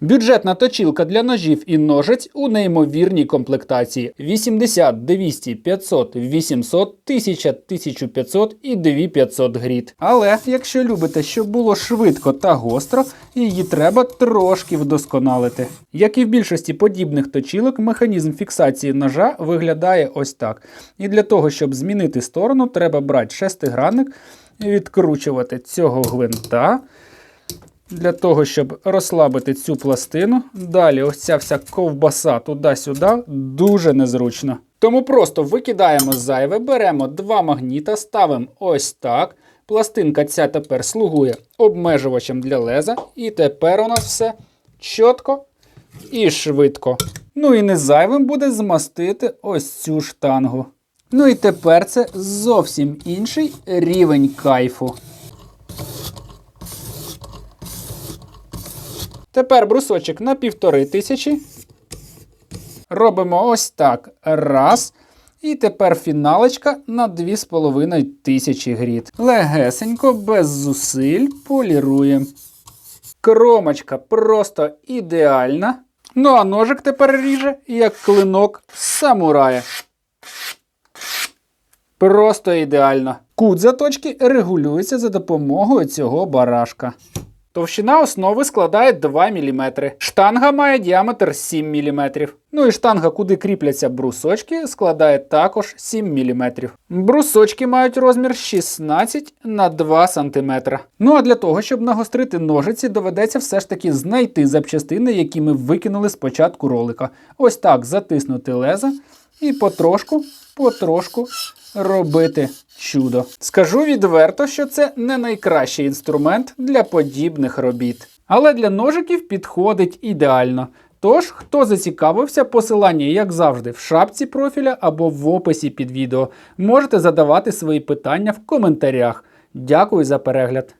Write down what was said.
Бюджетна точілка для ножів і ножиць у неймовірній комплектації: 80, 200, 500, 800, 1000, 1500 і 2500 гріт. Але якщо любите, щоб було швидко та гостро, її треба трошки вдосконалити. Як і в більшості подібних точілок, механізм фіксації ножа виглядає ось так. І для того, щоб змінити сторону, треба брати шестигранник, відкручувати цього гвинта для того, щоб розслабити цю пластину. Далі ось ця вся ковбаса туди-сюди дуже незручно. Тому просто викидаємо зайве, беремо два магніта, ставимо ось так. Пластинка ця тепер слугує обмежувачем для леза, і тепер у нас все чітко і швидко. Ну і не зайвим буде змастити ось цю штангу. Ну і тепер це зовсім інший рівень кайфу. Тепер брусочок на півтори тисячі. Робимо ось так. Раз. І тепер фіналочка на 2,5 тисячі гріт. Легесенько, без зусиль поліруємо. Кромочка просто ідеальна. Ну а ножик тепер ріже, як клинок самурая. Просто ідеально. Кут заточки регулюється за допомогою цього барашка. Товщина основи складає 2 мм. Штанга має діаметр 7 мм. Ну і штанга, куди кріпляться брусочки, складає також 7 мм. Брусочки мають розмір 16 на 2 см. Ну а для того, щоб нагострити ножиці, доведеться все ж таки знайти запчастини, які ми викинули з початку ролика. Ось так затиснути леза і потрошку, потрошку робити чудо. Скажу відверто, що це не найкращий інструмент для подібних робіт. Але для ножиків підходить ідеально. Тож, хто зацікавився, посилання, як завжди, в шапці профіля або в описі під відео. Можете задавати свої питання в коментарях. Дякую за перегляд.